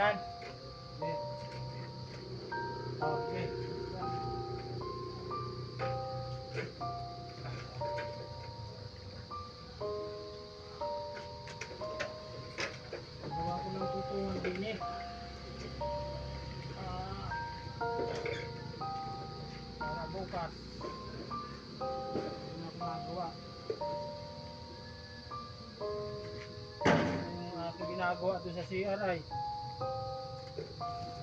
Yan. Okay. Okay. Gawa ko ng tutungan din eh. Ah. Para bukas. Hindi na ako magawa. Yung aking ginagawa doon sa CRI. Thank you.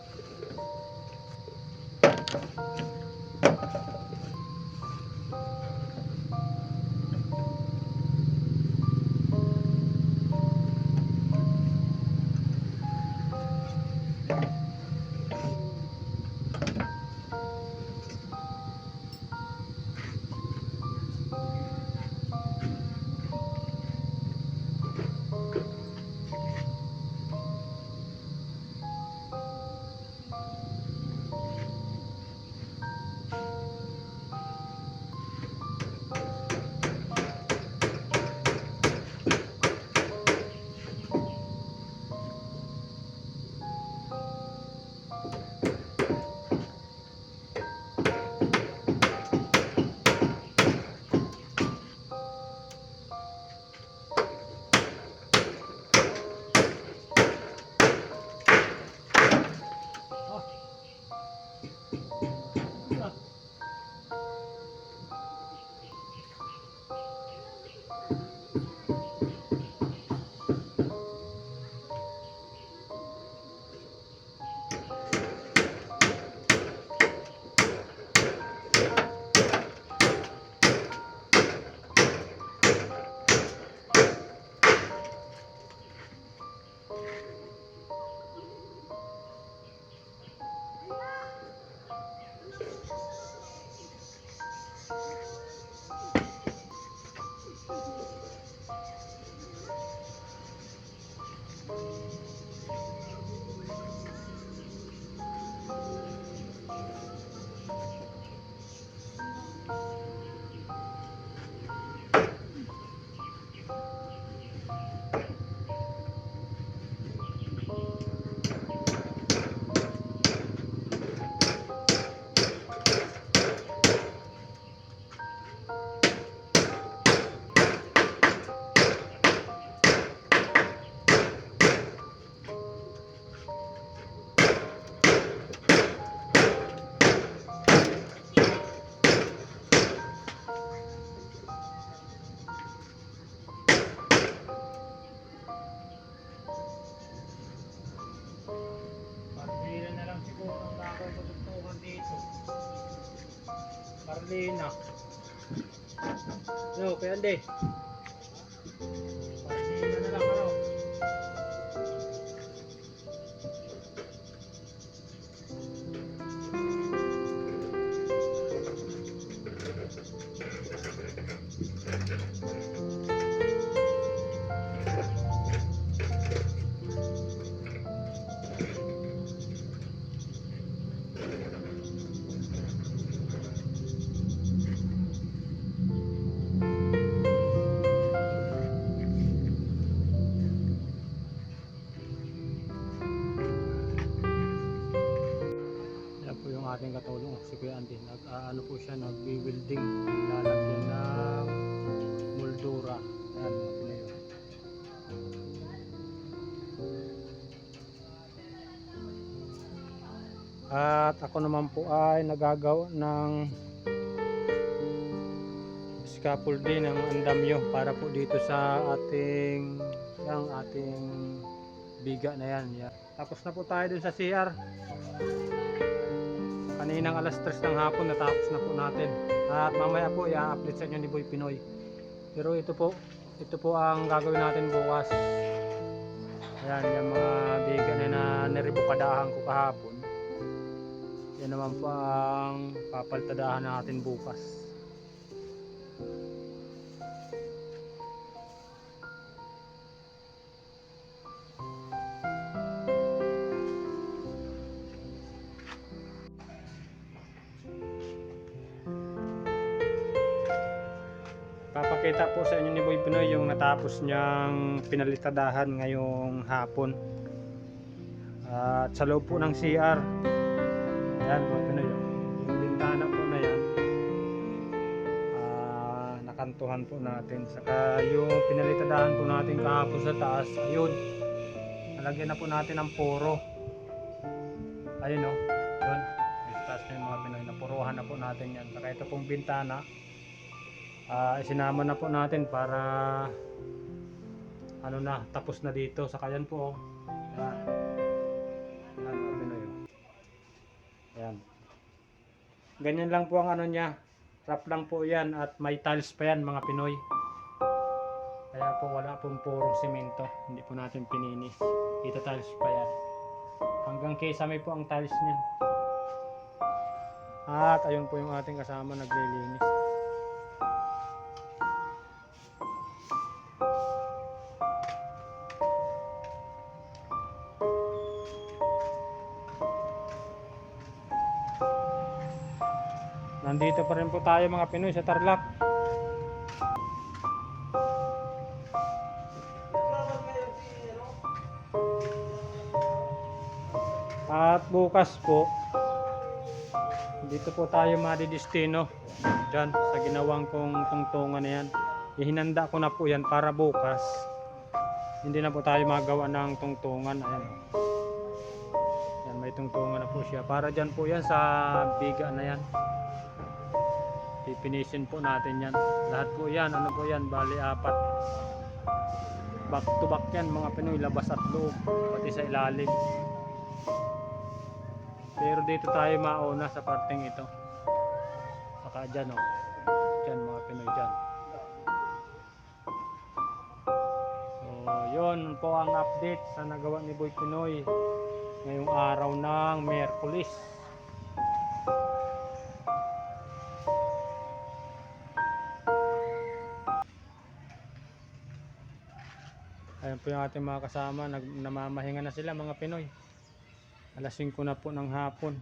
Parlina. No, kaya hindi. Kuya Andy. Nag, ah, ano po siya, nag-welding, lalagyan ng moldura. Ayan, mga Pinoy. At ako naman po ay nagagawa ng scaffolding ng andamyo para po dito sa ating yung ating biga na yan. Tapos na po tayo dun sa CR. Kaninang alas 3 ng hapon natapos na po natin. At mamaya po i-update sa inyo ni Boy Pinoy. Pero ito po, ito po ang gagawin natin bukas. Ayan, yung mga biga na na niribukadahan ko kahapon. Yan naman po ang papaltadahan natin bukas. Papakita po sa inyo ni Boy Pinoy yung natapos niyang pinalitadahan ngayong hapon. At sa loob po ng CR. Ayan mga Pinoy. oh. Yung bintana po na yan. ah, nakantuhan po natin. Saka yung pinalitadahan po natin kahapon sa taas. Ayun. Nalagyan na po natin ng puro. Ayun o. Yun. Yung taas na yung mga Pinoy. Napuruhan na po natin yan. Saka ito pong bintana. Ah isinama na po natin para ano na, tapos na dito. Saka yan po. oh. Yan. Yan. Ganyan lang po ang ano niya. Wrap lang po yan at may tiles pa yan mga Pinoy. Kaya po wala pong purong simento. Hindi po natin pininis. Ito tiles pa yan. Hanggang kesame po ang tiles niyan. At ayun po yung ating kasama naglilinis. Nandito pa rin po tayo mga Pinoy sa Tarlac. At bukas po, dito po tayo madidestino. Diyan, sa ginawang kong tungtungan na yan. Ihinanda ko na po yan para bukas. Hindi na po tayo magawa ng tungtungan. Ayan. Yan, may tungtungan na po siya. Para dyan po yan sa biga na yan. Pipinisin po natin yan. Lahat po yan. Ano po yan? Bali apat. Back to back yan mga Pinoy. Labas at loob. Pati sa ilalim. Pero dito tayo mauna sa parteng ito. Saka dyan o. Dyan mga Pinoy dyan. So yun po ang update sa nagawa ni Boy Pinoy ngayong araw ng Merkulis. Ayan po yung ating mga kasama, nag, namamahinga na sila mga Pinoy. Alas 5 na po ng hapon.